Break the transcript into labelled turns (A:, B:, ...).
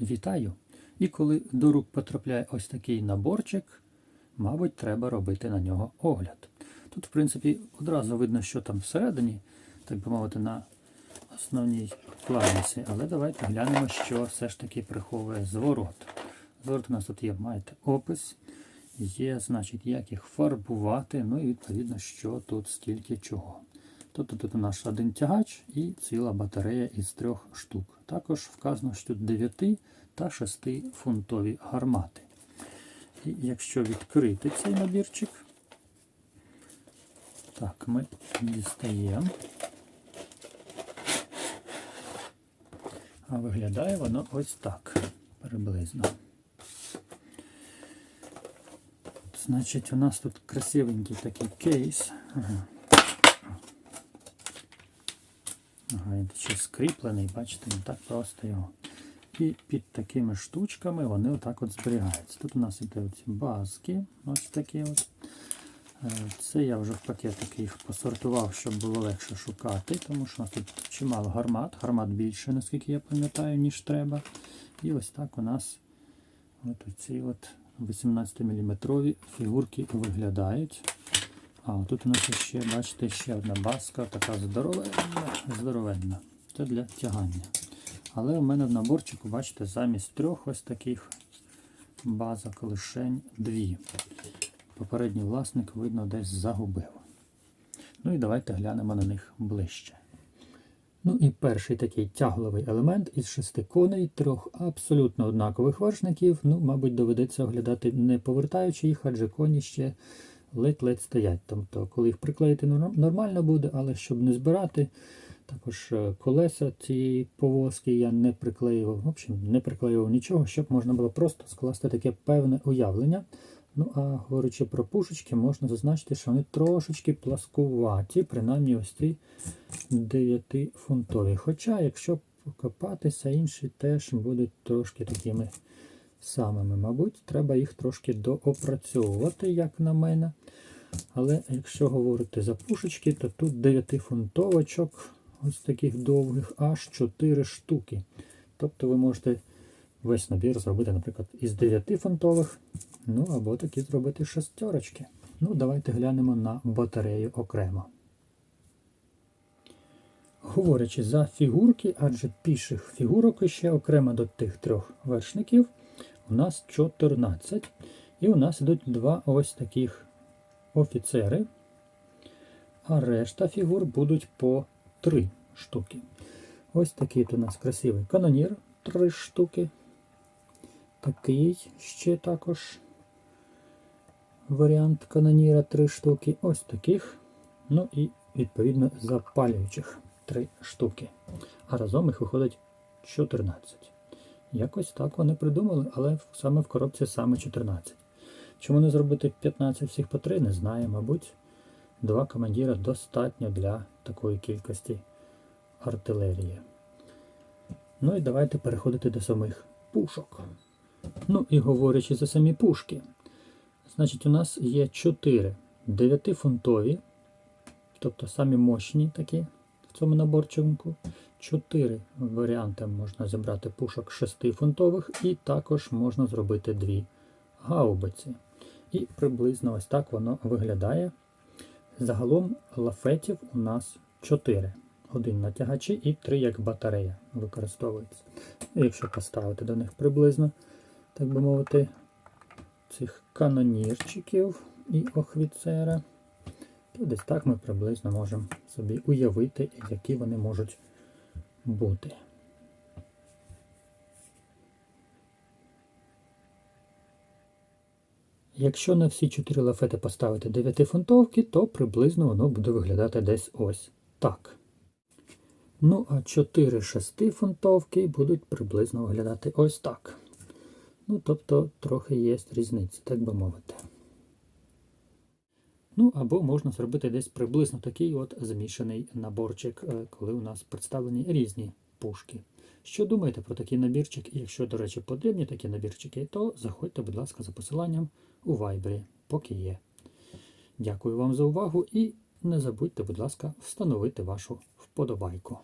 A: Вітаю! І коли до рук потрапляє ось такий наборчик, мабуть, треба робити на нього огляд. Тут, в принципі, одразу видно, що там всередині, так би мовити, на основній планці. Але давайте глянемо, що все ж таки приховує зворот. Зворот у нас тут є, маєте опис, є, значить, як їх фарбувати, ну і відповідно, що тут стільки чого. Тобто тут у нас один тягач і ціла батарея із трьох штук. Також вказано, що тут 9 та 6 фунтові гармати. І якщо відкрити цей набірчик, так, ми дістаємо. А виглядає воно ось так приблизно. Значить, у нас тут красивенький такий кейс. Ага. Ага, він ще скріплений, бачите, не так просто його. І під такими штучками вони отак от зберігаються. Тут у нас іде оці базки, ось такі от. Е, Це я вже в пакетики їх посортував, щоб було легше шукати, тому що у нас тут чимало гармат. Гармат більше, наскільки я пам'ятаю, ніж треба. І ось так у нас от ці от 18-мм фігурки виглядають. А тут у нас ще, бачите, ще одна баска, така здоровенна, здоровенна. Це для тягання. Але у мене в наборчику, бачите, замість трьох ось таких базок лишень дві. Попередній власник, видно, десь загубив. Ну і давайте глянемо на них ближче. Ну і перший такий тягловий елемент із шести коней, трьох абсолютно однакових вершників. Ну, мабуть, доведеться оглядати не повертаючи їх, адже коні ще ледь-ледь стоять. Тобто, коли їх приклеїти нормально буде, але щоб не збирати, також е, колеса цієї повозки я не приклеював. В общем, не приклеював нічого, щоб можна було просто скласти таке певне уявлення. Ну, а говорячи про пушечки, можна зазначити, що вони трошечки пласкуваті, принаймні ось ці 9-фунтові. Хоча, якщо покопатися, інші теж будуть трошки такими самими. Мабуть, треба їх трошки доопрацьовувати, як на мене. Але якщо говорити за пушечки, то тут 9-фунтовочок, ось таких довгих, аж 4 штуки. Тобто ви можете весь набір зробити, наприклад, із 9-фунтових, ну або такі зробити шестерочки. Ну, давайте глянемо на батарею окремо. Говорячи за фігурки, адже піших фігурок ще окремо до тих трьох вершників, у нас 14. І у нас ідуть два ось таких офіцери, а решта фігур будуть по 3 штуки. Ось такий у нас красивий канонір 3 штуки. Такий ще також варіант каноніра 3 штуки. Ось таких. Ну і відповідно запалюючих 3 штуки. А разом їх виходить 14. Якось так вони придумали, але саме в коробці саме 14. Чому не зробити 15 всіх по 3, не знаю. Мабуть, два командира достатньо для такої кількості артилерії. Ну і давайте переходити до самих пушок. Ну і говорячи за самі пушки, значить, у нас є 4 9-фунтові, тобто самі мощні такі в цьому наборчику. 4 варіанти можна зібрати пушок 6-фунтових, і також можна зробити 2 гаубиці. І приблизно ось так воно виглядає. Загалом лафетів у нас 4. Один на тягачі і 3 як батарея використовується. Якщо поставити до них приблизно, так би мовити, цих канонірчиків і охвіцера, то десь так ми приблизно можемо собі уявити, які вони можуть бути. Якщо на всі 4 лафети поставити 9-фунтовки, то приблизно воно буде виглядати десь ось так. Ну, а 4 6-фунтовки будуть приблизно виглядати ось так. Ну, тобто, трохи є різниці, так би мовити. Ну, або можна зробити десь приблизно такий от змішаний наборчик, е, коли у нас представлені різні пушки. Що думаєте про такий набірчик? І якщо, до речі, потрібні такі набірчики, то заходьте, будь ласка, за посиланням у Viber, поки є. Дякую вам за увагу і не забудьте, будь ласка, встановити вашу вподобайку.